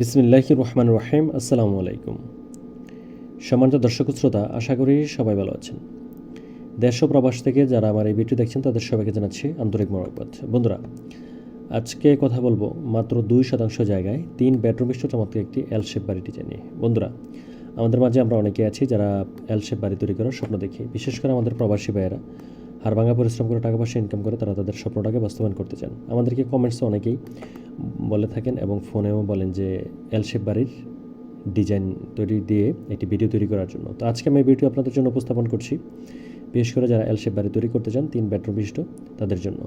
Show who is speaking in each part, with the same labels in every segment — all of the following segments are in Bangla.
Speaker 1: বিসমিল্লাহ রহমান রহিম, আসসালামু আলাইকুম। সম্মানিত দর্শক শ্রোতা, আশা করি সবাই ভালো আছেন। দেশ ও প্রবাস থেকে যারা আমার এই ভিডিও দেখছেন, তাদের সবাইকে জানাচ্ছি আন্তরিক মরকবাদ বন্ধুরা, আজকে কথা বলব মাত্র দুই শতাংশ জায়গায় তিন বেডরুম বিশিষ্ট চমৎকার একটি এল শেপ বাড়িটি জানিয়ে বন্ধুরা, আমাদের মাঝে আমরা অনেকে আছি যারা এল শেপ বাড়ি তৈরি করার স্বপ্ন দেখি। বিশেষ করে আমাদের প্রবাসী ভাইয়েরা, হাড়ভাঙা পরিশ্রম করে টাকা পয়সা ইনকাম করে, তারা তাদের স্বপ্নটাকে বাস্তবায়ন করতে চান। আমাদেরকে কমেন্টসে অনেকেই বলে থাকেন এবং ফোনেও বলেন যে এলশেপ বাড়ির ডিজাইন তৈরি দিয়ে একটি ভিডিও তৈরি করার জন্য। তো আজকে আমি ভিডিও আপনাদের জন্য উপস্থাপন করছি। বিশেষ করে যারা এল শেপ বাড়ি তৈরি করতে চান, তিন বেডরুম বিশিষ্ট, তাদের জন্য।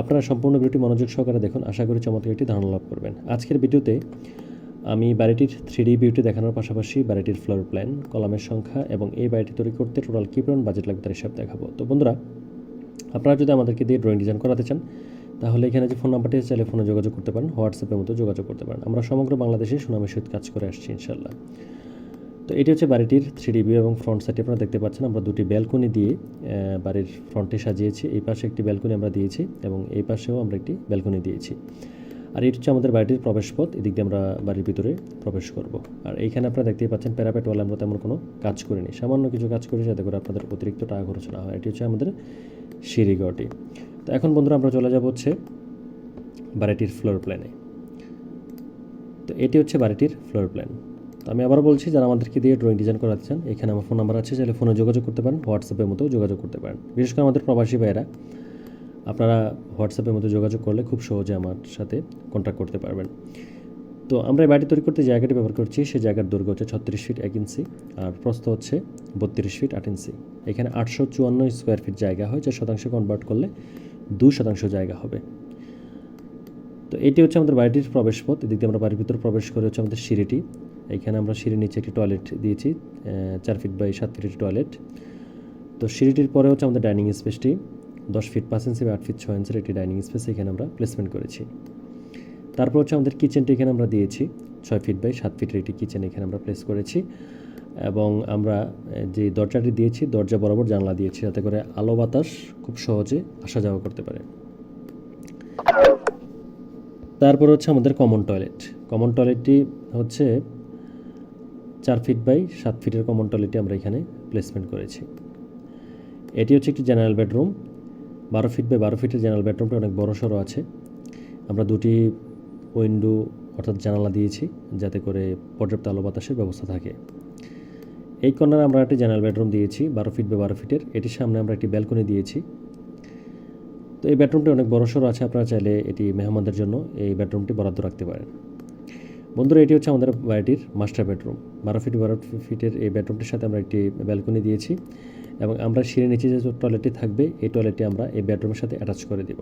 Speaker 1: আপনারা সম্পূর্ণ ভিডিওটি মনোযোগ সহকারে দেখুন। আশা করি চমৎকার একটি ধারণা লাভ করবেন। আজকের ভিডিওতে আমি বাড়িটির থ্রি ডি বিউটি দেখানোর পাশাপাশি বাড়িটির ফ্লোর প্ল্যান, কলামের সংখ্যা এবং এই বাড়িটি তৈরি করতে টোটাল কী পরিমাণ বাজেট লাগবে তার হিসাব দেখাবো। তো বন্ধুরা, আপনারা যদি আমাদেরকে দিয়ে ড্রয়িং ডিজাইন করাতে চান তাহলে এখানে যে ফোন নাম্বারটি আছে চাইলে ফোনে যোগাযোগ করতে পারেন হোয়াটসঅ্যাপের মতো যোগাযোগ করতে পারেন। আমরা সমগ্র বাংলাদেশে সুনামের সহিত কাজ করে আসছি ইনশাল্লাহ তো এটি হচ্ছে বাড়িটির থ্রি ভিউ এবং ফ্রন্ট সাইডে আপনারা দেখতে পাচ্ছেন। আমরা দুটি ব্যালকনি দিয়ে বাড়ির ফ্রন্টে সাজিয়েছি। এই পাশে একটি ব্যালকনি আমরা দিয়েছি এবং এই পাশেও আমরা একটি ব্যালকনি দিয়েছি। আর এটি হচ্ছে আমাদের বাড়িটির প্রবেশপথ। এদিক দিয়ে আমরা বাড়ির ভিতরে প্রবেশ করব। আর এইখানে আপনারা দেখতেই পাচ্ছেন প্যারাপেট ওয়ালে আমরা তেমন কোনো কাজ করিনি। সামান্য কিছু কাজ করি যাতে করে আপনাদের অতিরিক্ত টাকা খরচ না হয়। এটি হচ্ছে আমাদের সিঁড়িঘরটি। তো এখন বন্ধুরা আমরা চলে যাব হচ্ছে বাড়িটির ফ্লোর প্ল্যানে তো এটি হচ্ছে বাড়িটির ফ্লোর প্ল্যান তো আমি আবার বলছি, যারা আমাদেরকে দিয়ে ড্রয়িং ডিজাইন করাতে চান, এখানে আমার ফোন নাম্বার আছে, চাইলে ফোনে যোগাযোগ করতে পারেন হোয়াটসঅ্যাপের মতো যোগাযোগ করতে পারেন। বিশেষ করে আমাদের প্রবাসী ভাইয়েরা, আপনারা হোয়াটসঅ্যাপের মতো যোগাযোগ করলে খুব সহজে আমার সাথে কন্ট্যাক্ট করতে পারবেন। তো আমরা এই বাড়ি তৈরি করতে জায়গাটি ব্যবহার করছি সেই জায়গার দৈর্ঘ্য হচ্ছে ছত্রিশ ফিট এক ইঞ্চি আর প্রস্থ হচ্ছে বত্রিশ ফিট আট ইঞ্চি এখানে আটশো চুয়ান্ন স্কোয়ার ফিট জায়গা হয়, যে শতাংশ কনভার্ট করলে দুই শতাংশ জায়গা হবে। তো এটি হচ্ছে আমাদের বাড়িটির প্রবেশপথ। এদিক দিয়ে আমরা বাড়ির ভিতরে প্রবেশ করে হচ্ছে আমাদের সিঁড়িটি। এখানে আমরা সিঁড়ির নিচে একটি টয়লেট দিয়েছি চার ফিট বাই সাত ফিটের টয়লেট। তো সিঁড়িটির পরে হচ্ছে আমাদের ডাইনিং স্পেসটি, দশ ফিট পাঁচ ইঞ্চি বা আট ফিট ছয় ইঞ্চির একটি ডাইনিং স্পেস এখানে আমরা প্লেসমেন্ট করেছি। তারপর হচ্ছে আমাদের কিচেনটি এখানে আমরা দিয়েছি, ছয় ফিট বাই সাত ফিটের একটি কিচেন এখানে আমরা প্লেস করেছি। এবং আমরা যে দরজাটি দিয়েছি, দরজা বরাবর জানলা দিয়েছি, যাতে করে আলো বাতাস খুব সহজে আসা যাওয়া করতে পারে। তারপর হচ্ছে আমাদের কমন টয়লেট কমন টয়লেটটি হচ্ছে চার ফিট বাই সাত ফিটের কমন টয়লেটটি আমরা এখানে প্লেসমেন্ট করেছি। এটি হচ্ছে একটি জেনারেল বেডরুম বারো ফিট বাই বারো ফিটের জেনারেল বেডরুমটি অনেক বড় সড়ো আছে। আমরা দুটি উইন্ডো অর্থাৎ জানালা দিয়েছি, যাতে করে পর্যাপ্ত আলো বাতাসের ব্যবস্থা থাকে। এই কর্নারে আমরা একটি জেনারেল বেডরুম দিয়েছি, বারো ফিট বা বারো ফিটের এটির সামনে আমরা একটি ব্যালকনি দিয়েছি। তো এই বেডরুমটি অনেক বড় সড়ো আছে, আপনারা চাইলে এটি মেহমানদের জন্য এই বেডরুমটি বরাদ্দ রাখতে পারেন। বন্ধুরা, এটি হচ্ছে আমাদের বাড়িটির মাস্টার বেডরুম বারো ফিট বারো ফিটের এই বেডরুমটির সাথে আমরা একটি ব্যালকনি দিয়েছি এবং আমরা সিঁড়ি নিচে যে টয়লেটটি থাকবে, এই টয়লেটটি আমরা এই বেডরুমের সাথে অ্যাটাচ করে দিব।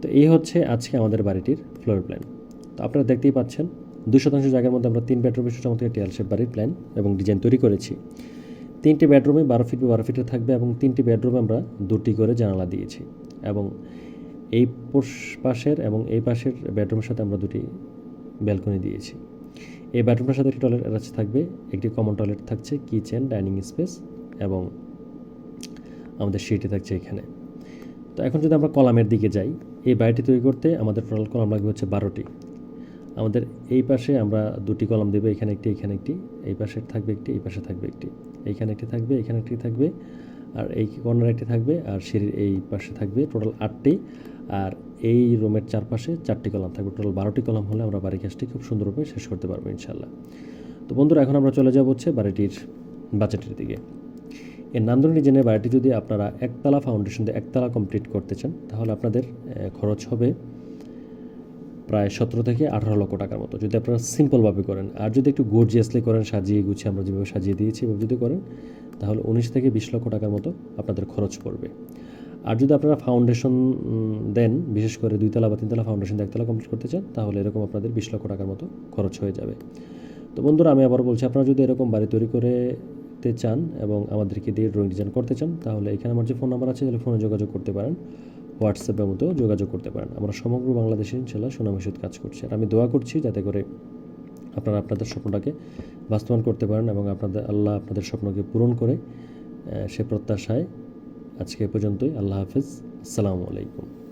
Speaker 1: তো এই হচ্ছে আজকে আমাদের বাড়িটির ফ্লোর প্ল্যান তো আপনারা দেখতেই পাচ্ছেন দুই শতাংশ জায়গার মধ্যে আমরা তিন বেডরুমের চমৎকার একটি এলশেপ বাড়ির প্ল্যান এবং ডিজাইন তৈরি করেছি। তিনটি বেডরুমে বারো ফিট বারো ফিটের থাকবে এবং তিনটি বেডরুমে আমরা দুটি করে জানালা দিয়েছি এবং এই পাশের এবং এই পাশের বেডরুমের সাথে আমরা দুটি ব্যালকনি দিয়েছি। এই বেডরুমের সাথে একটি টয়লেট অ্যাটাচ থাকবে, একটি কমন টয়লেট থাকছে কিচেন ডাইনিং স্পেস এবং আমাদের সিটি থাকছে এখানে। তো এখন যদি আমরা কলামের দিকে যাই, এই বাড়িটি তৈরি করতে আমাদের টোটাল কলাম লাগবে হচ্ছে বারোটি। আমাদের এই পাশে আমরা দুটি কলাম দেবো, এখানে একটি এখানে একটি। এই পাশে থাকবে একটি, এই পাশে থাকবে একটি। এইখানে একটি থাকবে, এখানে একটি থাকবে, আর এই কর্নার একটি থাকবে, আর সিঁড়ির এই পাশে থাকবে টোটাল আটটি। আর এই রুমের চারপাশে চারটি কলাম থাকবে। টোটাল বারোটি কলাম হলে আমরা বাড়ি কাজটি খুব সুন্দরভাবে শেষ করতে পারব ইনশাল্লাহ তো বন্ধুরা, এখন আমরা চলে যাব হচ্ছে বাড়িটির বাজেটের দিকে। এই নান্দন ডিজাইনের বাড়িটি যদি আপনারা একতলা ফাউন্ডেশন দিয়ে একতলা কমপ্লিট করতে চান, তাহলে আপনাদের খরচ হবে প্রায় সতেরো থেকে আঠারো লক্ষ টাকার মতো, যদি আপনারা সিম্পলভাবে করেন। আর যদি একটু গর্জিয়াসলি করেন, সাজিয়ে গুছিয়ে আমরা যেভাবে সাজিয়ে দিয়েছি, এভাবে যদি করেন, তাহলে উনিশ থেকে বিশ লক্ষ টাকার মতো আপনাদের খরচ পড়বে। আর যদি আপনারা ফাউন্ডেশন দেন, বিশেষ করে দুইতলা বা তিনতলা ফাউন্ডেশন একতলা কমপ্লিট করতে চান, তাহলে এরকম আপনাদের বিশ লক্ষ টাকার মতো খরচ হয়ে যাবে। তো বন্ধুরা, আমি আবার বলছি, আপনারা যদি এরকম বাড়ি তৈরি করে তে চান এবং আমাদেরকে দিয়ে ড্রয়িং ডিজাইন করতে চান, তাহলে এখানে আমার যে ফোন নাম্বার আছে, তাহলে ফোনে যোগাযোগ করতে পারেন। হোয়াটসঅ্যাপের মতো যোগাযোগ করতে পারেন। আমরা সমগ্র বাংলাদেশে ইনশাল্লাহ সুনামের কাজ করছি। আর আমি দোয়া করছি যাতে করে আপনারা আপনাদের স্বপ্নটাকে বাস্তবায়ন করতে পারেন এবং আপনাদের, আল্লাহ আপনাদের স্বপ্নকে পূরণ করে সে প্রত্যাশায় আজকে পর্যন্তই। আল্লাহ হাফিজ। আসসালামু আলাইকুম।